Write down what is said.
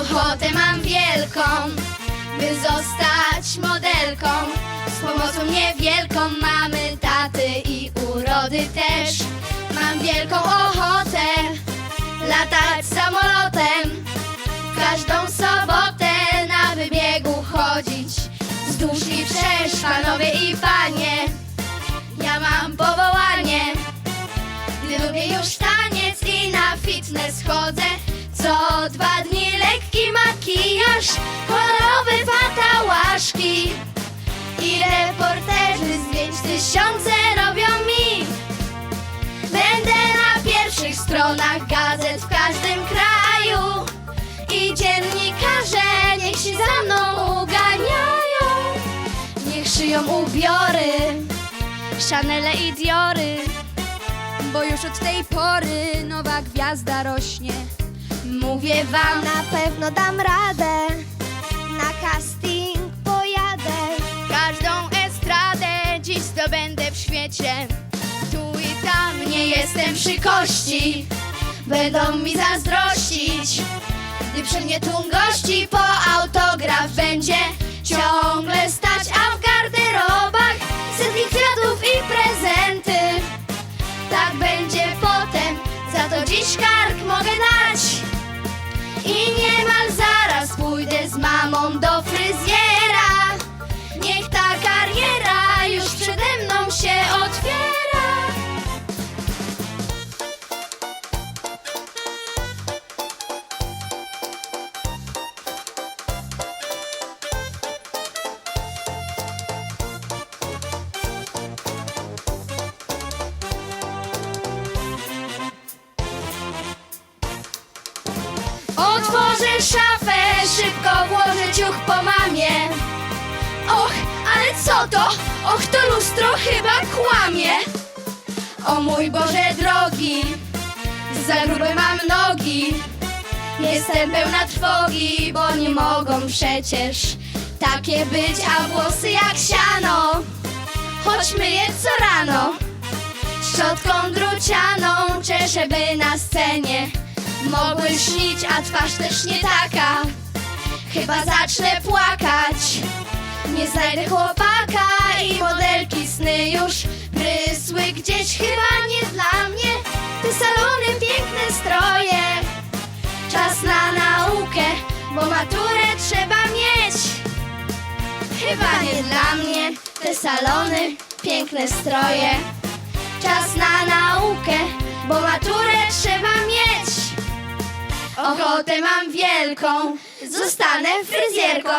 Ochotę mam wielką, by zostać modelką. Z pomocą niewielką mamy taty i urody też. Mam wielką ochotę latać samolotem. Każdą sobotę na wybiegu chodzić. Wzdłuż i wszerz, panowie i panie. Ja mam powołanie. Gdy lubię już taniec i na fitness chodzę Co dwa makijaż Kolorowe fatałaszki I reporterzy zdjęć tysiące robią mi? Będę na pierwszych stronach gazet w każdym kraju. I dziennikarze niech się za mną uganiają. Niech szyją ubiory Chanele i Diory. Bo już od tej pory nowa gwiazda rośnie. Mówię wam, Na pewno dam radę, na casting pojadę. każdą estradę dziś zdobędę w świecie. Tu i tam nie jestem przy kości, będą mi zazdrościć. Gdy przy mnie tłum gości po szafę, szybko włożę ciuch po mamie. Och, ale co to? Och, to lustro chyba kłamie. O mój Boże drogi, za grube mam nogi. Jestem pełna trwogi, bo nie mogą przecież takie być, a włosy jak siano. Choć myję co rano, szczotką drucianą czeszę, by na scenie mogły śnić, a twarz też nie taka. Chyba zacznę płakać. Nie znajdę chłopaka i modelki sny już prysły gdzieś. Chyba nie dla mnie te salony, piękne stroje. Czas na naukę, bo maturę trzeba mieć. Chyba nie dla mnie te salony, piękne stroje. Ochotę mam wielką, zostanę fryzjerką.